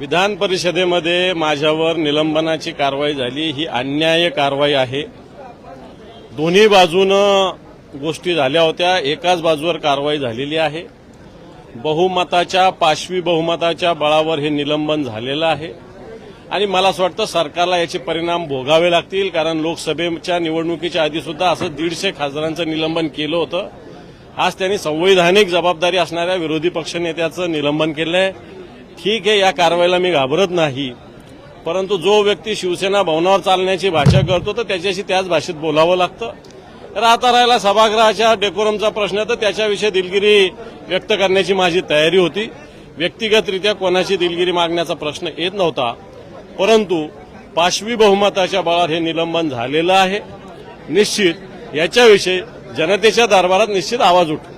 विधान परिषदेमध्ये माझ्यावर निलंबनाची कारवाई झाली. ही अन्याय कारवाई आहे. दोन्ही बाजूनं गोष्टी झाल्या होत्या. एकाच बाजूवर कारवाई झालेली आहे. बहुमताच्या पाशवी बहुमताच्या बळावर हे निलंबन झालेलं आहे. आणि मला असं वाटतं सरकारला याचे परिणाम भोगावे लागतील कारण लोकसभेच्या निवडणुकीच्या आधी सुद्धा असं दीडशे खासदारांचं निलंबन केलं होतं. आज त्यांनी संवैधानिक जबाबदारी असणाऱ्या विरोधी पक्षनेत्याचं निलंबन केलं आहे ठीक आहे या कारवाईला मी घाबरत नाही. परंतु जो व्यक्ती शिवसेना भवनावर चालण्याची भाषा करतो तर त्याच्याशी त्याच भाषेत बोलावं लागतं. राहता राहिला सभागृहाच्या डेकोरमचा प्रश्न तर त्याच्याविषयी दिलगिरी व्यक्त करण्याची माझी तयारी होती. व्यक्तिगतरित्या कोणाची दिलगिरी मागण्याचा प्रश्न येत नव्हता. परंतु पाशवी बहुमताच्या बळावर हे निलंबन झालेलं आहे. निश्चित याच्याविषयी जनतेच्या दरबारात निश्चित आवाज उठतो.